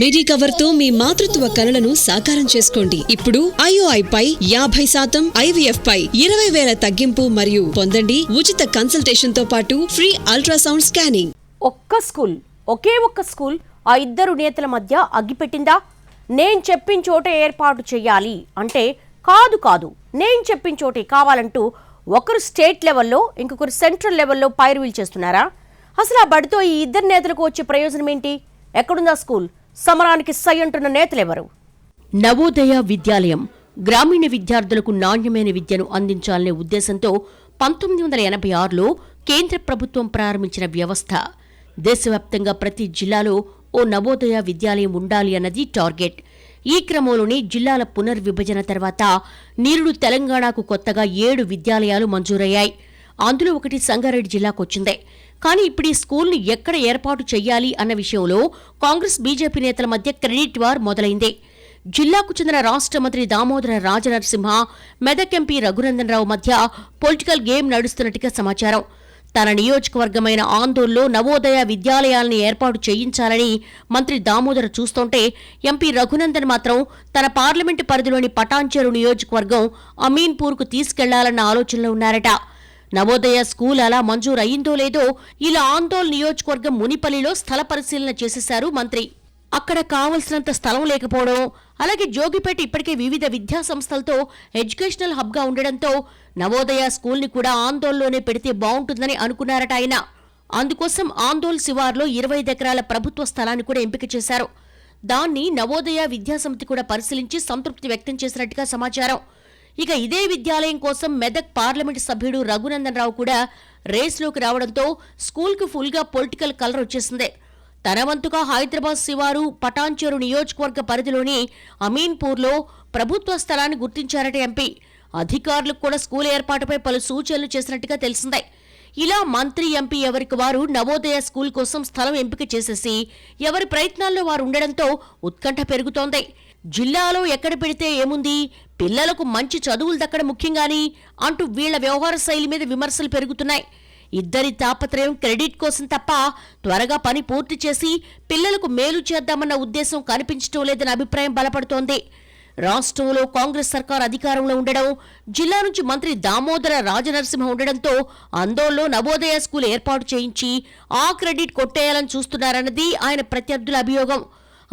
మిడి కవర్తో మీ మాతృత్వ కలలను సాకారం చేసుకోండి. ఇప్పుడు ఐఓఐ పై యాభై శాతం ఐవీఎఫ్ పై ఇరవై వేల తగ్గింపు మరియు పొందండి ఉచిత కన్సల్టేషన్తో పాటు ఫ్రీ అల్ట్రాసౌండ్ స్కానింగ్ ఒక్క స్కూల్ ఒకే ఒక్క స్కూల్ ఆ ఇద్దరు నేతల మధ్య అగ్గిపెట్టిందా? నేను చెప్పిన చోట ఏర్పాటు చేయాలి అంటే కాదు కాదు. నేను చెప్పిన చోటే కావాలంటూ ఒకరు స్టేట్ లెవెల్లో ఇంకొకరు సెంట్రల్ లెవెల్లో పైరువీలు చేస్తున్నారా? అసలు ఆ బడితో ఈ ఇద్దరు నేతలకు వచ్చే ప్రయోజనం ఏంటి? ఎక్కడుందా స్కూల్? సమరానికి సై అంటున్న నేతలెవరు? నవోదయ విద్యాలయం గ్రామీణ విద్యార్థులకు నాణ్యమైన విద్యను అందించాలనే ఉద్దేశంతో పంతొమ్మిది వందల ఎనభై ఆరులో కేంద్ర ప్రభుత్వం ప్రారంభించిన వ్యవస్థ. దేశవ్యాప్తంగా ప్రతి జిల్లాలో ఓ నవోదయ విద్యాలయం ఉండాలి అన్నది టార్గెట్. ఈ క్రమంలోనే జిల్లాల పునర్విభజన తర్వాత నీరుడు తెలంగాణకు కొత్తగా ఏడు విద్యాలయాలు మంజూరయ్యాయి. అందులో ఒకటి సంగారెడ్డి జిల్లాకు వచ్చిందే. కానీ ఇప్పుడు ఈ స్కూల్ను ఎక్కడ ఏర్పాటు చేయాలి అన్న విషయంలో కాంగ్రెస్ బీజేపీ నేతల మధ్య క్రెడిట్ వార్ మొదలైంది. జిల్లాకు చెందిన రాష్ట్ర మంత్రి దామోదర రాజనరసింహ మెదక్ ఎంపీ రఘునందన్ రావు మధ్య పొలిటికల్ గేమ్ నడుస్తున్నట్టుగా సమాచారం. తన నియోజకవర్గమైన ఆందోళనలో నవోదయ విద్యాలయాల్ని ఏర్పాటు చేయించాలని మంత్రి దామోదర చూస్తుంటే ఎంపీ రఘునందన్ మాత్రం తన పార్లమెంటు పరిధిలోని పటాన్చెరు నియోజకవర్గం అమీన్పూర్కు తీసుకెళ్ళాలన్న ఆలోచనలో ఉన్నారట. నవోదయ స్కూల్ అలా మంజూరు అయిందో లేదో ఇలా ఆందోళన నియోజకవర్గం మునిపల్లిలో స్థల పరిశీలన చేసేశారు మంత్రి. అక్కడ కావలసినంత స్థలం లేకపోవడం అలాగే జోగిపేట ఇప్పటికే వివిధ విద్యా సంస్థలతో ఎడ్యుకేషనల్ హబ్గా ఉండడంతో నవోదయ స్కూల్ని కూడా ఆందోళనలోనే పెడితే బాగుంటుందని అనుకున్నారట ఆయన. అందుకోసం ఆందోళ్ శివార్లో ఇరవై ఎకరాల ప్రభుత్వ స్థలాన్ని కూడా ఎంపిక చేశారు. దాన్ని నవోదయ విద్యాసమితి కూడా పరిశీలించి సంతృప్తి వ్యక్తం చేసినట్టుగా సమాచారం. ఇక ఇదే విద్యాలయం కోసం మెదక్ పార్లమెంటు సభ్యుడు రఘునందన్ రావు కూడా రేస్లోకి రావడంతో స్కూల్కు ఫుల్గా పొలిటికల్ కలర్ వచ్చేసింది. తన వంతుగా హైదరాబాద్ శివారు పటాన్చెరు నియోజకవర్గ పరిధిలోని అమీన్పూర్లో ప్రభుత్వ స్థలాన్ని గుర్తించారట ఎంపీ. అధికారులకు కూడా స్కూల్ ఏర్పాటుపై పలు సూచనలు చేసినట్టుగా తెలిసిందే. ఇలా మంత్రి ఎంపీ ఎవరికి వారు నవోదయ స్కూల్ కోసం స్థలం ఎంపిక చేసేసి ఎవరి ప్రయత్నాల్లో వారు ఉండడంతో ఉత్కంఠ పెరుగుతోంది. జిల్లాలో ఎక్కడ పెడితే ఏముంది? పిల్లలకు మంచి చదువులు దక్కడం ముఖ్యంగాని అంటూ వీళ్ళ వ్యవహార శైలి మీద విమర్శలు పెరుగుతున్నాయి. ఇద్దరి తాపత్రయం క్రెడిట్ కోసం తప్ప త్వరగా పని పూర్తి చేసి పిల్లలకు మేలు చేద్దామన్న ఉద్దేశం కనిపించడం లేదన్న అభిప్రాయం బలపడుతోంది. రాష్ట్రంలో కాంగ్రెస్ సర్కార్ అధికారంలో ఉండడం జిల్లా నుంచి మంత్రి దామోదర రాజనరసింహ ఉండడంతో అందోళనలో నవోదయ స్కూల్ ఏర్పాటు చేయించి ఆ క్రెడిట్ కొట్టేయాలని చూస్తున్నారన్నది ఆయన ప్రత్యర్థుల అభియోగం.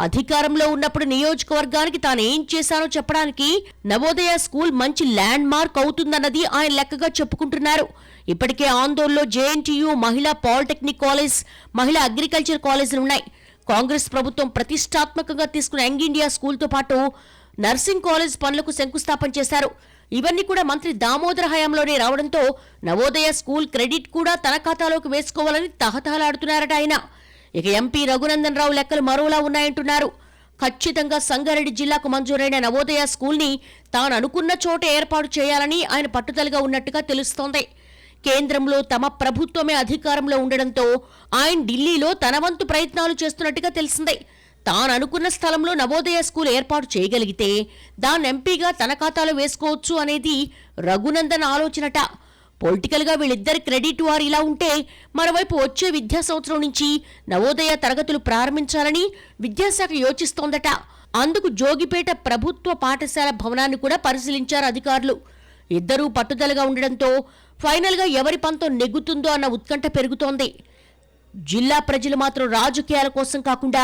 అధికారంలో ఉన్నప్పుడు నియోజకవర్గానికి తాను ఏం చేశానో చెప్పడానికి నవోదయ స్కూల్ మంచి ల్యాండ్ మార్క్ అవుతుందన్నది ఆయన లెక్కగా చెప్పుకుంటున్నారు. ఇప్పటికే ఆందోళనలో జేఎన్టీయూ మహిళా పాలిటెక్నిక్ కాలేజ్ మహిళా అగ్రికల్చర్ కాలేజీలు ఉన్నాయి. కాంగ్రెస్ ప్రభుత్వం ప్రతిష్టాత్మకంగా తీసుకున్న యంగ్ ఇండియా స్కూల్తో పాటు నర్సింగ్ కాలేజ్ పనులకు శంకుస్థాపన చేశారు. ఇవన్నీ కూడా మంత్రి దామోదర హయాంలోనే రావడంతో నవోదయ స్కూల్ క్రెడిట్ కూడా తన ఖాతాలోకి వేసుకోవాలని తహతహలాడుతున్నారట ఆయన. ఇక ఎంపీ రఘునందన్ రావు లెక్కలు మరోలా ఉన్నాయంటున్నారు. ఖచ్చితంగా సంగారెడ్డి జిల్లాకు మంజూరైన నవోదయ స్కూల్ని తాను అనుకున్న చోట ఏర్పాటు చేయాలని ఆయన పట్టుదలగా ఉన్నట్టుగా తెలుస్తోంది. కేంద్రంలో తమ ప్రభుత్వమే అధికారంలో ఉండడంతో ఆయన ఢిల్లీలో తన వంతు ప్రయత్నాలు చేస్తున్నట్టుగా తెలిసిందే. తాను అనుకున్న స్థలంలో నవోదయ స్కూల్ ఏర్పాటు చేయగలిగితే దాన్ని ఎంపీగా తన ఖాతాలో వేసుకోవచ్చు అనేది రఘునందన్ ఆలోచనట. పొలిటికల్గా వీళ్ళిద్దరి క్రెడిట్ వారు ఇలా ఉంటే మరోవైపు వచ్చే విద్యా సంవత్సరం నుంచి నవోదయ తరగతులు ప్రారంభించాలని విద్యాశాఖ యోచిస్తోందట. అందుకు జోగిపేట ప్రభుత్వ పాఠశాల భవనాన్ని కూడా పరిశీలించారు అధికారులు. ఇద్దరూ పట్టుదలగా ఉండడంతో ఫైనల్గా ఎవరి పంతం నెగ్గుతుందో అన్న ఉత్కంఠ పెరుగుతోంది. జిల్లా ప్రజలు మాత్రం రాజకీయాల కోసం కాకుండా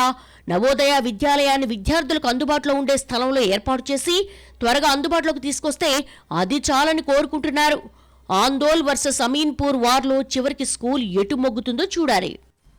నవోదయ విద్యాలయాన్ని విద్యార్థులకు అందుబాటులో ఉండే స్థలంలో ఏర్పాటు చేసి త్వరగా అందుబాటులోకి తీసుకొస్తే అది చాలని కోరుకుంటున్నారు. ఆందోల్ వర్సెస్ అమీన్పూర్ వార్లో చివరికి స్కూల్ ఎటు మొగ్గుతుందో చూడాలి.